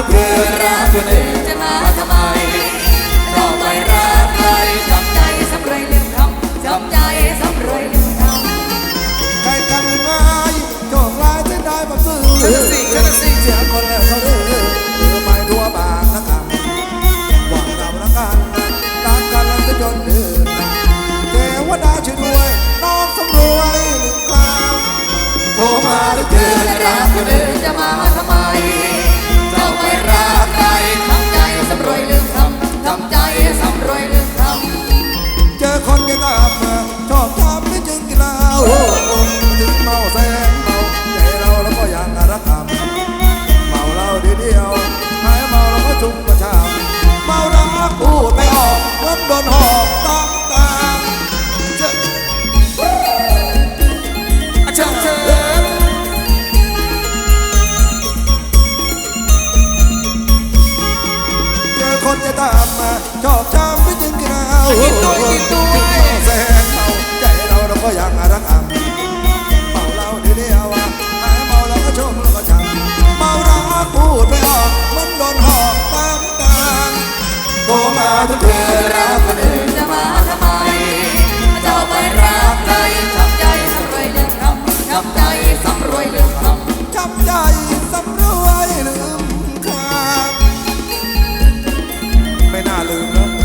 ุกเรื่อรักตัวเองจะมาทำไมต่อไปรักใครจำใจสำเร็จลืมทำจำใจสำเร็จลืมทใครทำยังไงโจกลายจะได้แบบซื่อฉันสิฉันสิเสียคนแล้วเนจะตามมา ชอบชามไม่ถึงกินเอากินด้วยกินด้วยแสนเมาใจเราเราก็ยังรักอ่ำเมาเราเดียวอะหาเมาเราก็ชมเราก็จำเมารักพูดไม่ออกมันโดนหอกตามตามโทรมาทุกเธอรักเอง i don't love.